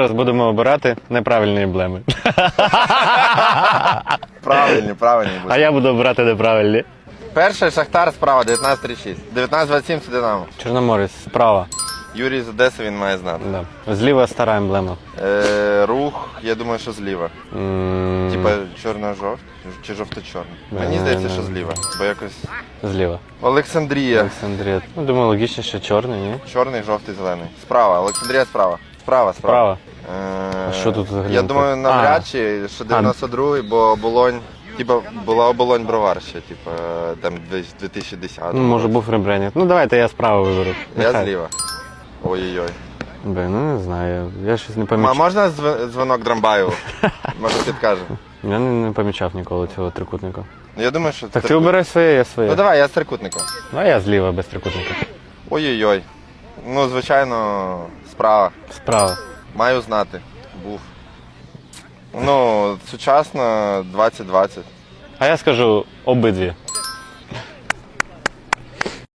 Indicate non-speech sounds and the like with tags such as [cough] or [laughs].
Зараз будемо обирати неправильні емблеми. [laughs] Правильні, правильні А я буду обирати неправильні. Перший Шахтар справа, 19-36. 19-27 це Динамо. Чорноморець, справа. Юрій з Одеси він має знати. Да. Зліва стара емблема. Е, рух, я думаю, що зліва. М, Типа чорно-жовт чи жовто-чорний. Мені здається, що зліва. Бо якось. Зліва. Олександрія. Олександрія. Ну, думаю, логічніше чорний, ні? Чорний, жовтий, зелений. Справа. Олександрія справа. Справа, справа. Справа. Е, що тут взагалі Я думаю, навряд чи, що 92-й, бо оболонь. Типа була оболонь бровар ще, типа там десь 2010 Ну, може був ребрендінг. Ну давайте я справа виберу. Я Нехай. зліва. Ой-ой-ой. Блін, ну не знаю. Я щось не помічав. можна дзвон- дзвонок Драмбаєву? [laughs] Може підкаже. Я не, не помічав ніколи цього трикутника. Ну, Я думаю, що Так ти трикут- обирай своє, я своє. Ну давай, я з трикутником. Ну, а я зліва без трикутника. Ой-ой-ой. Ну, звичайно, справа. Справа. Маю знати. Був. Ну, сучасно 2020. А я скажу обидві.